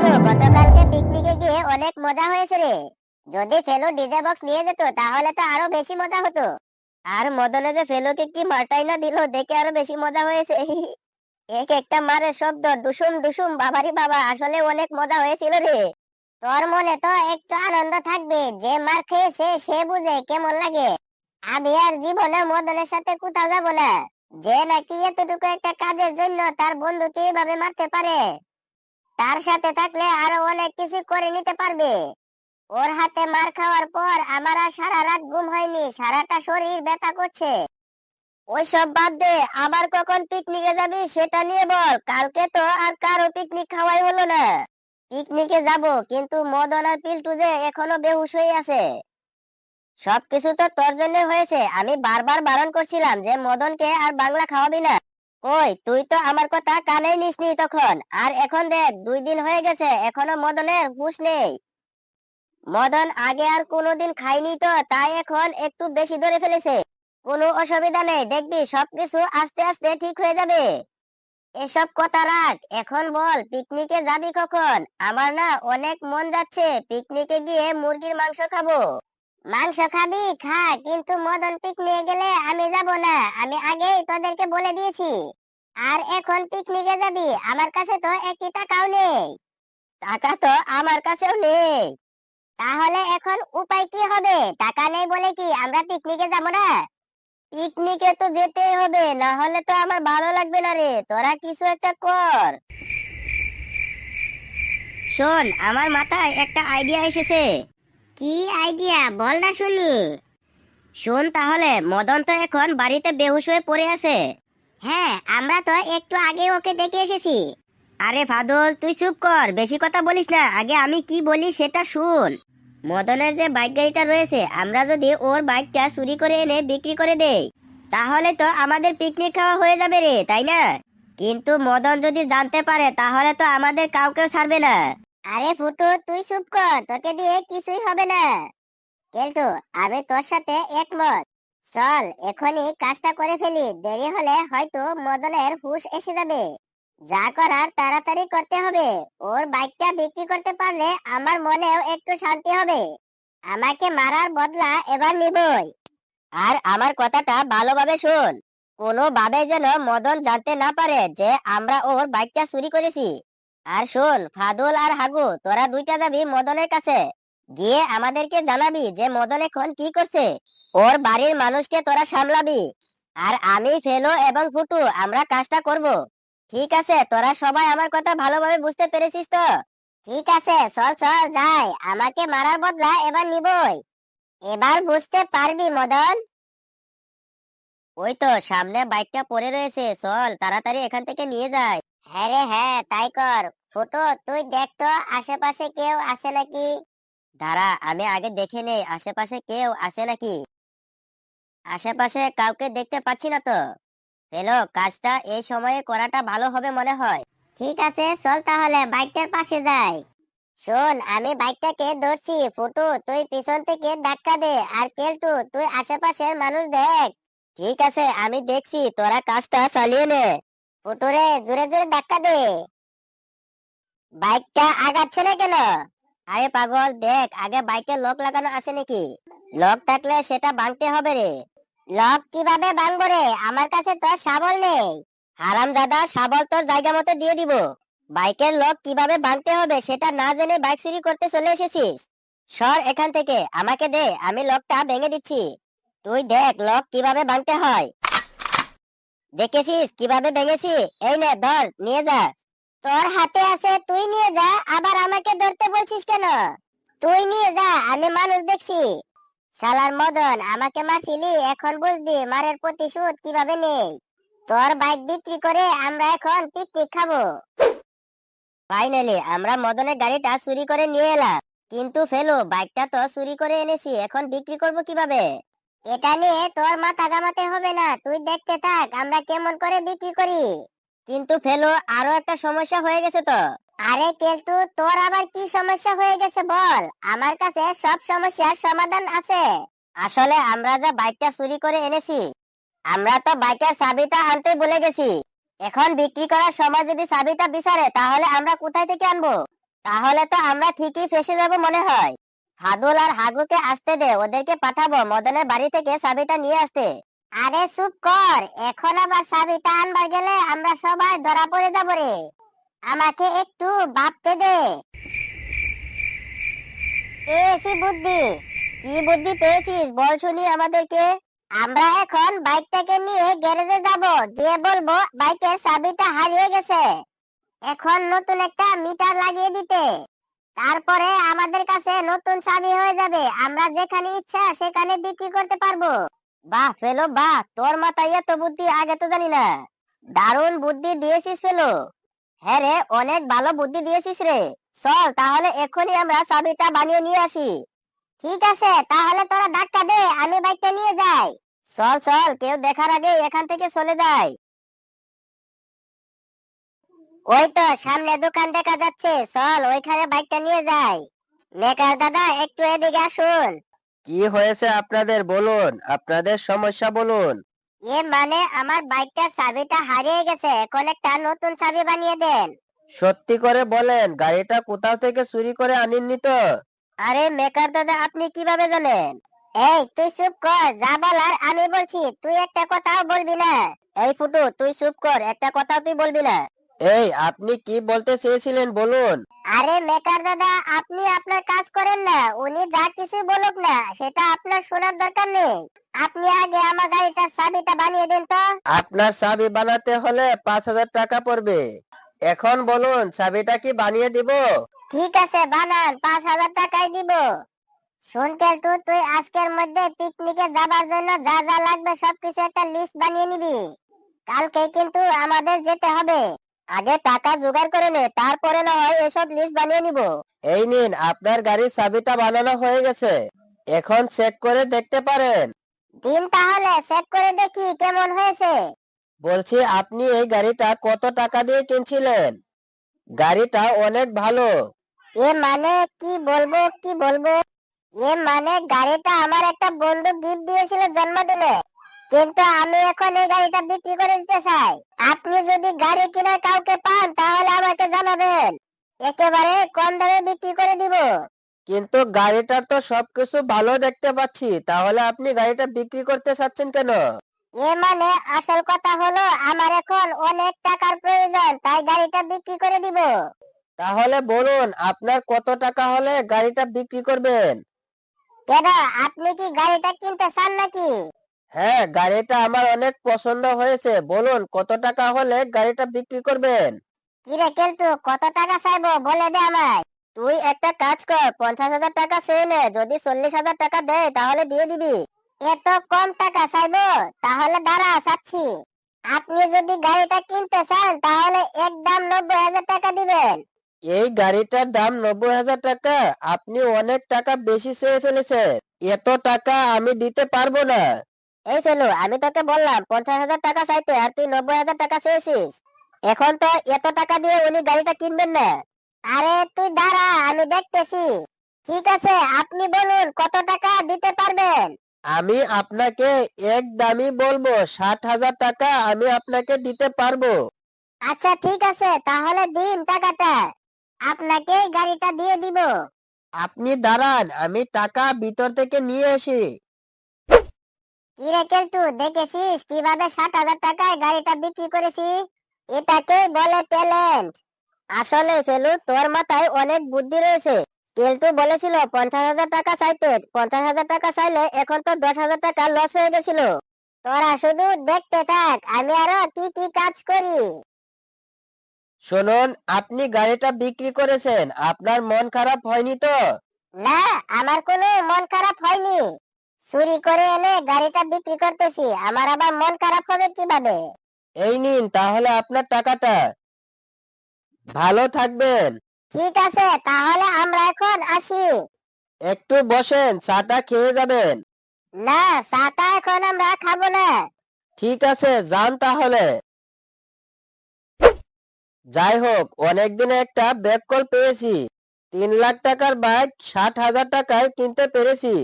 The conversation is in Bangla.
কেলটু গতকালকে পিকনিকে গিয়ে অনেক মজা হয়েছে রে। যদি ফেলু ডিজে বক্স নিয়ে যেত, তাহলে তো আরও বেশি মজা হতো। আর মদনে যে ফেলুকে কি মারটাই না দিল, দেখে আরও বেশি মজা হয়েছে। এক একটা মারের শব্দ ডুসুম ডুসুম বাবারি বাবা, আসলে অনেক মজা হয়েছিল রে। তোর মনে তো একটু আনন্দ থাকবে, যে মার খেয়েছে, সে বুঝে কেমন লাগে। আমি আর জীবনে মদনের সাথে কোথাও যাব না। যে নাকি এতটুকু একটা কাজের জন্য তার বন্ধুকে এভাবে মারতে পারে। তার সাথে থাকলে আরও অনেক কিছু করে নিতে পারবে। ওর হাতে মার খাওয়ার পর আমার আর সারা রাত ঘুম হয়নি, সারাটা শরীর ব্যথা করছে। ওইসব বাদ দে, আবার কখন পিকনিকে যাবি সেটা নিয়ে বল, কালকে তো আর কারও পিকনিক খাওয়াই হলো না। পিকনিকে যাব, কিন্তু মদন আর পিল্টু যে এখনও বেহুশ হয়ে আছে। সবকিছু তো তোর জন্য হয়েছে, আমি বারবার বারণ করছিলাম যে মদনকে আর বাংলা খাওয়াবি না। কই তুই তো আমার কথা কানেই নিসনি তখন। আর এখন দেখ, দুই দিন হয়ে গেছে, এখনও মদনের হুঁশ নেই। মদন আগে আর কোনোদিন খাইনি তো, তাই এখন একটু বেশি ধরে ফেলেছে। কোনো অসুবিধা নেই, দেখবি সবকিছু আস্তে আস্তে ঠিক হয়ে যাবে। এসব কথা রাখ, এখন বল, পিকনিকে যাবি কখন? আমার না অনেক মন যাচ্ছে, পিকনিকে গিয়ে মুরগির মাংস খাব। মাংস খাবি, খা, কিন্তু মদন পিকনিকে গেলে আমি যাব না। আমি আগেই তোদেরকে বলে দিয়েছি। আর এখন পিকনিকে যাবি, আমার কাছে তো একটি টাকাও নেই। টাকা তো আমার কাছেও নেই। তাহলে এখন উপায় কি হবে? টাকা নেই বলে কি আমরা পিকনিকে যাব না? পিকনিকে তো যেতেই হবে, না হলে তো আমার ভালো লাগবে না রে। তোরা কিছু একটা কর। শোন, আমার মাথায় একটা আইডিয়া এসেছে। কি আইডিয়া বল না শুনি। শোন তাহলে, মদন তো এখন বাড়িতে বেহুশ হয়ে পড়ে আছে। হ্যাঁ আমরা তো একটু আগে ওকে দেখে এসেছি। আরে ফাদল, তুই চুপ কর, বেশি কথা বলিস না, আগে আমি কি বলি সেটা শুন। মদনের যে বাইক গাড়িটা রয়েছে, আমরা যদি ওর বাইকটা চুরি করে এনে বিক্রি করে দেই, তাহলে তো আমাদের পিকনিক খাওয়া হয়ে যাবে রে, তাই না? কিন্তু মদন যদি জানতে পারে, তাহলে তো আমাদের কাউকেও ছাড়বে না। আরে ফুটু, তুই চুপ কর, তোকে দিয়ে কিছুই হবে না। কেলটু আমি তোর সাথে একমত। চল, এখনই কাজটা করে ফেলি, দেরি হলে হয়তো মদনের হুশ এসে যাবে। যা করার তাড়াতাড়ি করতে হবে। ওর বাইকটা বিক্রি করতে পারলে আমার মনেও একটু শান্তি হবে। আমাকে মারার বদলা এবার নিবই। আর আমার কথাটা ভালোভাবে শোন। কোনো ভাবে যেন মদন জানতে না পারে যে আমরা ওর বাইকটা চুরি করেছি। আর শোন, ফাদুল আর হাগু, তোরা দুইটা যাবি মদনের কাছে। গিয়ে আমাদেরকে জানাবি যে মদন এখন কি করছে। ওর বাড়ির মানুষকে তোরা সামলাবি। আর আমি ফেলো এবং ফুটু, আমরা কাজটা করব। ঠিক আছে, তোরা সবাই আমার কথা ভালোভাবে বুঝতে পেরেছিস তো? ঠিক আছে, চল চল, যাই। আমাকে মারার বদলা এবার নিবই। এবার বুঝতে পারবি, মদন? ওই তো, সামনে বাইকটা পড়ে রয়েছে, চল, তাড়াতাড়ি এখান থেকে নিয়ে যাই। হ্যাঁ হ্যাঁ তাই কর। ফুটো, তুই দেখ তো, আশেপাশে কেউ আছে নাকি? দাঁড়া, আমি আগে দেখে নেই, আশেপাশে কেউ আছে নাকি? আশেপাশে কাউকে দেখতে পাচ্ছি না তো। কাজটা এই সময়ে করাটা ভালো হবে মনে হয়। ঠিক আছে, চল তাহলে, বাইকটার পাশে যাই। শোন, আমি বাইকটাকে ধরছি, ফুটু, তুই পিছন থেকে ধাক্কা দে, আর কেলটু, তুই আশেপাশের মানুষ দেখ। ঠিক আছে, আমি দেখছি, তোরা কাজটা চালিয়ে নে। ফুটুরে জোরে জোরে ধাক্কা দে। বাইকটা আগাচ্ছে না কেন? আরে পাগল, দেখ, আগে বাইকে লক লাগানো আছে নাকি? লক থাকলে সেটা ভাঙতে হবে রে। লক কীভাবে ভাঙবো রে? আমার কাছে তো শাবল নেই। হারাম দাদা, শাবল তোর জায়গা মতো দিয়ে দিব। বাইকের লক কীভাবে ভাঙতে হবে সেটা না জেনে বাইক চুরি করতে চলে এসেছিস। সর এখান থেকে, আমাকে দে, আমি লকটা ভেঙে দিচ্ছি। তুই দেখ, লক কীভাবে ভাঙতে হয়। দেখেছিস? কীভাবে ভেঙেছি? এই নে, ধর, নিয়ে যা। তোর হাতে আছে, তুই নিয়ে যা, আবার আমাকে ধরতে বলছিস কেন? তুই নিয়ে যা, আমি মানুষ দেখছি। শালার মদন, আমাকে মারছিলি, এখন বুঝবি মারের প্রতিশোধ কীভাবে নেই? তোর বাইক বিক্রি করে আমরা এখন পিকনিক খাব। ফাইনালি, আমরা মদনের গাড়িটা চুরি করে নিয়ে এলাম। কিন্তু ফেলো, বাইকটা তো চুরি করে এনেছি, এখন বিক্রি করব কীভাবে? এটা নিয়ে তোর মাথা গামাতে হবে না, তুই দেখতে থাক আমরা কেমন করে বিক্রি করি। কিন্তু ফেলো, আরও একটা সমস্যা হয়ে গেছে তো। আরে কেলটু, তোর আবার কি সমস্যা হয়ে গেছে বল? আমার কাছে সব সমস্যার সমাধান আছে। আসলে আমরা যা বাইকটা চুরি করে এনেছি, আমরা তো বাইকের চাবিটা আনতে ভুলে গেছি। এখন বিক্রি করার সময় যদি চাবিটা বিচারে, তাহলে আমরা কোথায় থেকে আনব? তাহলে তো আমরা ঠিকই ফেসে যাব মনে হয়। হাদুল আর হাগুকে আসতে দে ওদেরকে পাঠাবো মদনের বাড়ি থেকে চাবিটা নিয়ে আসতে। আরে চুপ কর এখন আবার চাবিটা আনবার গেলে আমরা সবাই ধরা পড়ে যাব রে। আমাকে একটু ভাবতে দে। পেয়েছি বুদ্ধি। কি বুদ্ধি পেয়েছিস বল শুনি আমাদেরকে। আমরা এখন বাইকটাকে নিয়ে গ্যারেজে যাব গিয়ে বলব বাইকের চাবিটা হারিয়ে গেছে। এখন নতুন একটা মিটার লাগিয়ে দিতে। তারপরে আমাদের কাছে নতুন চাবি হয়ে যাবে। আমরা যেখানে ইচ্ছা সেখানে বিক্রি করতে পারব। বাহ, ফেলো, বাহ, তোর মাথায় এত বুদ্ধি, আগে তো জানি না। দারুণ বুদ্ধি দিয়েছিস, ফেলো। হ্যাঁ রে, অনেক ভালো বুদ্ধি দিয়েছিস রে। চল, তাহলে এখনই আমরা চাবিটা বানিয়ে নিয়ে আসি। ঠিক আছে, তাহলে তোরা ধাক্কা দে, আমি বাইকটা নিয়ে যাই। চল চল, কেউ দেখার আগে এখান থেকে চলে যায় ওই তো সামনে দোকান দেখা যাচ্ছে। চল ওইখানে বাইকটা নিয়ে যাই। মেকার দাদা একটু এদিকে আসুন। কি হয়েছে আপনাদের বলুন? আপনাদের সমস্যা বলুন। এ মানে আমার বাইকটার চাবিটা হারিয়ে গেছে। এখন একটা নতুন চাবি বানিয়ে দেন। সত্যি করে বলেন গাড়িটা কোথাও থেকে চুরি করে আনেননি তো? আরে মেকার দাদা আপনি কীভাবে জানেন? এই তুই চুপ কর যা বলার আমি বলছি। তুই একটা কথাও বলবি না। এই ফুটু তুই চুপ কর একটা কথাও তুই বলবি না। এই আপনি কি বলতে চেয়েছিলেন বলুন। আরে মেকার দাদা আপনি আপনার কাজ করেন না উনি যা কিছু বলুক না সেটা আপনার শোনার দরকার নেই। আপনি আগে আমার গাড়িটার চাবিটা বানিয়ে দিন তো। আপনার চাবি বানাতে হলে পাঁচ হাজার টাকা পড়বে। এখন বলুন চাবিটা কি বানিয়ে দিব? ঠিক আছে বানান পাঁচ হাজার টাকাই দিব। শোন কেলটু তুই আজকের মধ্যে পিকনিকে যাবার জন্য যা যা লাগবে সবকিছু একটা লিস্ট বানিয়ে নিবি। কালকে কিন্তু আমাদের যেতে হবে। আগে টাকা জোগাড় করে নে তারপরে না হয় এসব লিস্ট বানিয়ে নিব। এই নিন আপনার গাড়ির চাবিটা বানানো হয়ে গেছে। এখন চেক করে দেখতে পারেন। দিন তাহলে চেক করে দেখি কেমন হয়েছে। বলছি আপনি এই গাড়িটা কত টাকা দিয়ে কিনছিলেন? গাড়িটা অনেক ভালো। এ মানে কি বলব কি বলব? এ মানে গাড়িটা আমার একটা বন্ধু গিফট দিয়েছিল জন্মদিনে। কিন্তু আমি এখন এই গাড়িটা বিক্রি করে দিতে চাই। আপনি যদি গাড়ি কেনার কাউকে পান তাহলে আমাকে জানাবেন। একেবারে কম দামে বিক্রি করে দিব। কিন্তু গাড়িটার তো সবকিছু ভালো দেখতে পাচ্ছি তাহলে আপনি গাড়িটা বিক্রি করতে চাচ্ছেন কেন? এ মানে আসল কথা হলো আমার এখন অনেক টাকার প্রয়োজন তাই গাড়িটা বিক্রি করে দিব। তাহলে বলুন আপনার কত টাকা হলে গাড়িটা বিক্রি করবেন? কেন আপনি কি গাড়িটা কিনতে চান নাকি? হ্যাঁ গাড়িটা আমার অনেক পছন্দ হয়েছে। বলুন কত টাকা হলে গাড়িটা বিক্রি করবেন? কিরে কেলটু কত টাকা চাইব? বলে দে আমায়। তুই একটা কাজ কর পঞ্চাশ হাজার টাকা চেয়ে নে। যদি চল্লিশ হাজার টাকা দেয় তাহলে দিয়ে দিবি। এত কম টাকা চাইব? তাহলে দাঁড়া চাচ্ছি আপনি যদি গাড়িটা কিনতে চান তাহলে একদম নব্বই হাজার টাকা দিবেন। এই গাড়িটার দাম নব্বই হাজার টাকা। আপনি অনেক টাকা বেশি চেয়ে ফেলেছেন। এত টাকা আমি দিতে পারব না। এই ফেলু আমি তোকে বললাম পঞ্চাশ হাজার টাকা চাইতে আর তুই নব্বই হাজার টাকা চেয়েছিস। এখন তো এত টাকা দিয়ে উনি গাড়িটা কিনবেন না। আরে তুই দাঁড়া আমি দেখতেছি। ঠিক আছে আপনি বলুন কত টাকা দিতে পারবেন? আমি আপনাকে এক দামই বলব ষাট হাজার টাকা আমি আপনাকে দিতে পারব। আচ্ছা ঠিক আছে তাহলে দিন টাকাটা। আপনাকে গাড়িটা দিয়ে দিব। আপনি দাঁড়ান আমি টাকা ভিতর থেকে নিয়ে আসি। কি রে কেলটু দেখেছিস? কীভাবে ষাট হাজার টাকায় গাড়িটা বিক্রি করেছি? এটাকেই বলে ট্যালেন্ট। আসলে ফেলু তোর মাথায় অনেক বুদ্ধি রয়েছে। কেলটু বলেছিল পঞ্চাশ হাজার টাকা চাইতে। পঞ্চাশ হাজার টাকা চাইলে এখন তো দশ হাজার টাকা লস হয়ে গেছিল। তোরা শুধু দেখতে থাক আমি আরও কি কি কাজ করি। শুনুন আপনি গাড়িটা বিক্রি করেছেন আপনার মন খারাপ হয়নি তো? না আমার কোনো মন খারাপ হয়নি। চুরি করে এনে গাড়িটা বিক্রি করতেছি। আমার আবার মন খারাপ হবে কীভাবে? এই নিন তাহলে আপনার টাকাটা। ভালো থাকবেন। ঠিক আছে তাহলে আমরা এখন আসি। একটু বসেন চাটা খেয়ে যাবেন। না চাটা এখন আমরা খাব না। ঠিক আছে যান তাহলে। যাই হোক অনেকদিনে একটা ব্যাক কল পেয়েছি। তিন লাখ টাকার বাইক ষাট হাজার টাকায় কিনতে পেরেছি।